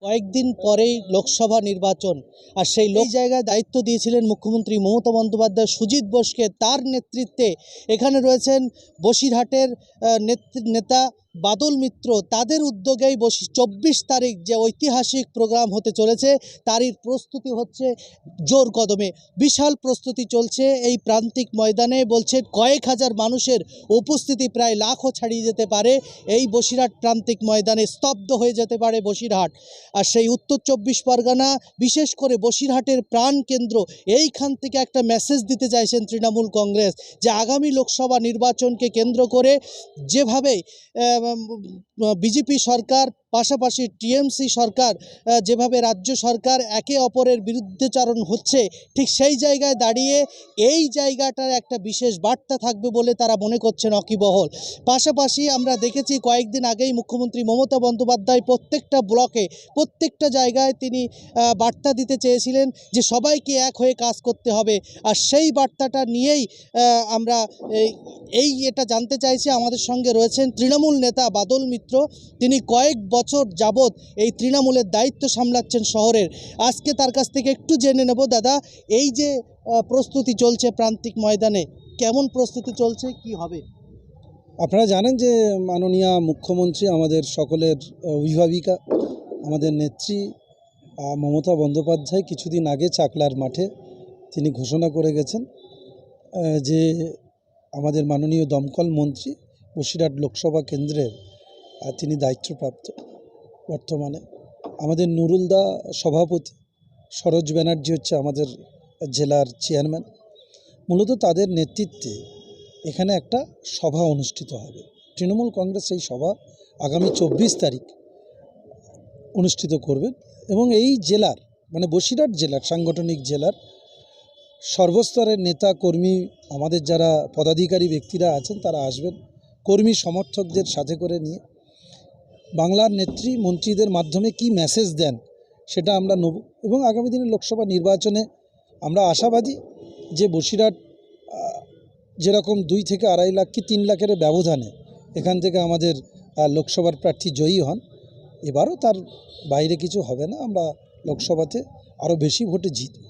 কয়েকদিন পরেই লোকসভা নির্বাচন। আর সেই লোক জায়গায় দায়িত্ব দিয়েছিলেন মুখ্যমন্ত্রী মমতা বন্দ্যোপাধ্যায়, সুজিত বোসকে। তার নেতৃত্বে এখানে রয়েছেন বসিরহাটের নেতৃ- বাদল মিত্র তাদের উদ্যোগেই বসি চব্বিশ তারিখ যে ঐতিহাসিক প্রোগ্রাম হতে চলেছে, তারই প্রস্তুতি হচ্ছে জোর কদমে। বিশাল প্রস্তুতি চলছে এই প্রান্তিক ময়দানে, বলছে কয়েক হাজার মানুষের উপস্থিতি প্রায় লাখও ছাড়িয়ে যেতে পারে। এই বসিরহাট প্রান্তিক ময়দানে স্তব্ধ হয়ে যেতে পারে বসিরহাট। আর সেই উত্তর চব্বিশ পরগনা, বিশেষ করে বসিরহাটের প্রাণ কেন্দ্র, এইখান থেকে একটা মেসেজ দিতে চাইছেন তৃণমূল কংগ্রেস যে আগামী লোকসভা নির্বাচনকে কেন্দ্র করে যেভাবে বিজেপি সরকার, পাশাপাশি টিএমসি সরকার যেভাবে রাজ্য সরকার একে অপরের বিরুদ্ধেচারণ হচ্ছে, ঠিক সেই জায়গায় দাঁড়িয়ে এই জায়গাটার একটা বিশেষ বার্তা থাকবে বলে তারা মনে করছেন অকিবহল পাশাপাশি আমরা দেখেছি কয়েকদিন আগেই মুখ্যমন্ত্রী মমতা বন্দ্যোপাধ্যায় প্রত্যেকটা ব্লকে, প্রত্যেকটা জায়গায় তিনি বার্তা দিতে চেয়েছিলেন যে সবাইকে এক হয়ে কাজ করতে হবে। আর সেই বার্তাটা নিয়েই আমরা এই এটা জানতে চাইছি। আমাদের সঙ্গে রয়েছেন তৃণমূল নেতা বাদল মিত্র, তিনি কয়েক বছর যাবৎ এই তৃণমূলের দায়িত্ব সামলাচ্ছেন শহরের। আজকে তার কাছ থেকে একটু জেনে নেব, দাদা, এই যে প্রস্তুতি চলছে প্রান্তিক ময়দানে, কেমন প্রস্তুতি চলছে, কি হবে? আপনারা জানেন যে মাননীয় মুখ্যমন্ত্রী আমাদের সকলের অভিভাবিকা, আমাদের নেত্রী মমতা বন্দ্যোপাধ্যায় কিছুদিন আগে চাকলার মাঠে তিনি ঘোষণা করে গেছেন যে আমাদের মাননীয় দমকল মন্ত্রী বসিরহাট লোকসভা কেন্দ্রের তিনি দায়িত্বপ্রাপ্ত বর্তমানে। আমাদের নুরুলদা সভাপতি, সরোজ ব্যানার্জি হচ্ছে আমাদের জেলার চেয়ারম্যান। মূলত তাদের নেতৃত্বে এখানে একটা সভা অনুষ্ঠিত হবে। তৃণমূল কংগ্রেস এই সভা আগামী চব্বিশ তারিখ অনুষ্ঠিত করবেন এবং এই জেলার মানে বসিরহাট জেলার, সাংগঠনিক জেলার সর্বস্তরের নেতা কর্মী, আমাদের যারা পদাধিকারী ব্যক্তিরা আছেন, তারা আসবেন। কর্মী সমর্থকদের সাথে করে নিয়ে বাংলার নেত্রী মন্ত্রীদের মাধ্যমে কি মেসেজ দেন সেটা আমরা নেব, এবং আগামী দিনে লোকসভা নির্বাচনে আমরা আশাবাদী যে বসিরহাট যেরকম দুই থেকে আড়াই লাখ কি তিন লাখের ব্যবধানে এখান থেকে আমাদের লোকসভার প্রার্থী জয়ী হন, এবারও তার বাইরে কিছু হবে না, আমরা লোকসভাতে আরও বেশি ভোটে জিতব।